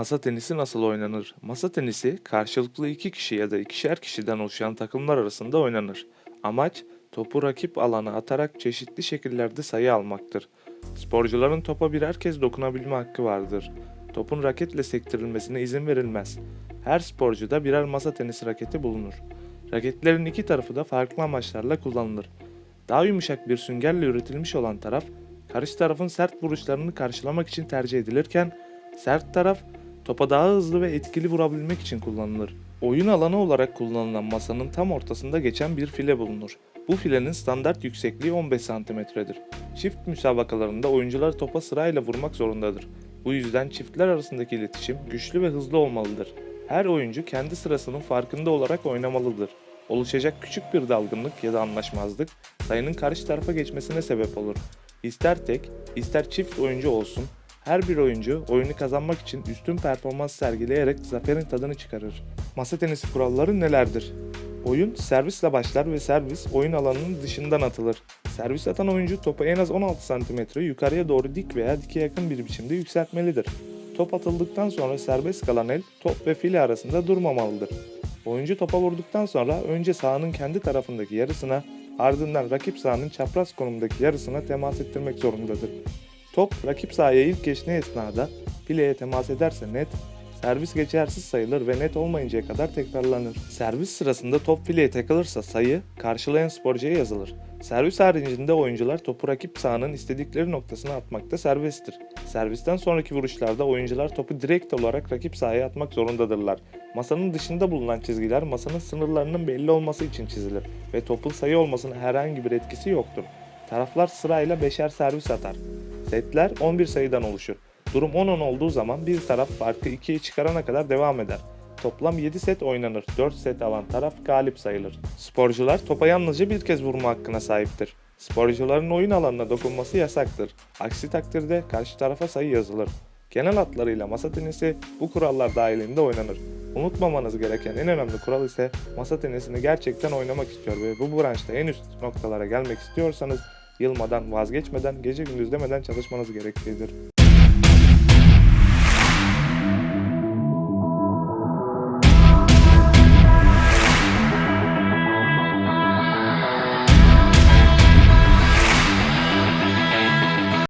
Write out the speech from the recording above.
Masa tenisi nasıl oynanır? Masa tenisi karşılıklı iki kişi ya da ikişer kişiden oluşan takımlar arasında oynanır. Amaç topu rakip alana atarak çeşitli şekillerde sayı almaktır. Sporcuların topa birer kez dokunabilme hakkı vardır. Topun raketle sektirilmesine izin verilmez. Her sporcuda birer masa tenisi raketi bulunur. Raketlerin iki tarafı da farklı amaçlarla kullanılır. Daha yumuşak bir süngerle üretilmiş olan taraf, karşı tarafın sert vuruşlarını karşılamak için tercih edilirken, sert taraf topa daha hızlı ve etkili vurabilmek için kullanılır. Oyun alanı olarak kullanılan masanın tam ortasında geçen bir file bulunur. Bu filenin standart yüksekliği 15 santimetredir. Çift müsabakalarında oyuncular topa sırayla vurmak zorundadır. Bu yüzden çiftler arasındaki iletişim güçlü ve hızlı olmalıdır. Her oyuncu kendi sırasının farkında olarak oynamalıdır. Oluşacak küçük bir dalgınlık ya da anlaşmazlık sayının karşı tarafa geçmesine sebep olur. İster tek, ister çift oyuncu olsun, her bir oyuncu oyunu kazanmak için üstün performans sergileyerek zaferin tadını çıkarır. Masa tenisi kuralları nelerdir? Oyun servisle başlar ve servis oyun alanının dışından atılır. Servis atan oyuncu topu en az 16 cm yukarıya doğru dik veya dike yakın bir biçimde yükseltmelidir. Top atıldıktan sonra serbest kalan el top ve file arasında durmamalıdır. Oyuncu topa vurduktan sonra önce sahanın kendi tarafındaki yarısına ardından rakip sahanın çapraz konumdaki yarısına temas ettirmek zorundadır. Top rakip sahaya ilk geçtiği esnada fileye temas ederse net, servis geçersiz sayılır ve net olmayıncaya kadar tekrarlanır. Servis sırasında top fileye takılırsa sayı karşılayan sporcuya yazılır. Servis haricinde oyuncular topu rakip sahanın istedikleri noktasına atmakta serbesttir. Servisten sonraki vuruşlarda oyuncular topu direkt olarak rakip sahaya atmak zorundadırlar. Masanın dışında bulunan çizgiler masanın sınırlarının belli olması için çizilir ve topun sayı olmasına herhangi bir etkisi yoktur. Taraflar sırayla beşer servis atar. Setler 11 sayıdan oluşur. Durum 10-10 olduğu zaman bir taraf farkı 2'ye çıkarana kadar devam eder. Toplam 7 set oynanır. 4 set alan taraf galip sayılır. Sporcular topa yalnızca bir kez vurma hakkına sahiptir. Sporcuların oyun alanına dokunması yasaktır. Aksi takdirde karşı tarafa sayı yazılır. Genel hatlarıyla masa tenisi bu kurallar dahilinde oynanır. Unutmamanız gereken en önemli kural ise masa tenisini gerçekten oynamak istiyor ve bu branşta en üst noktalara gelmek istiyorsanız yılmadan, vazgeçmeden, gece gündüz demeden çalışmanız gerektiğidir.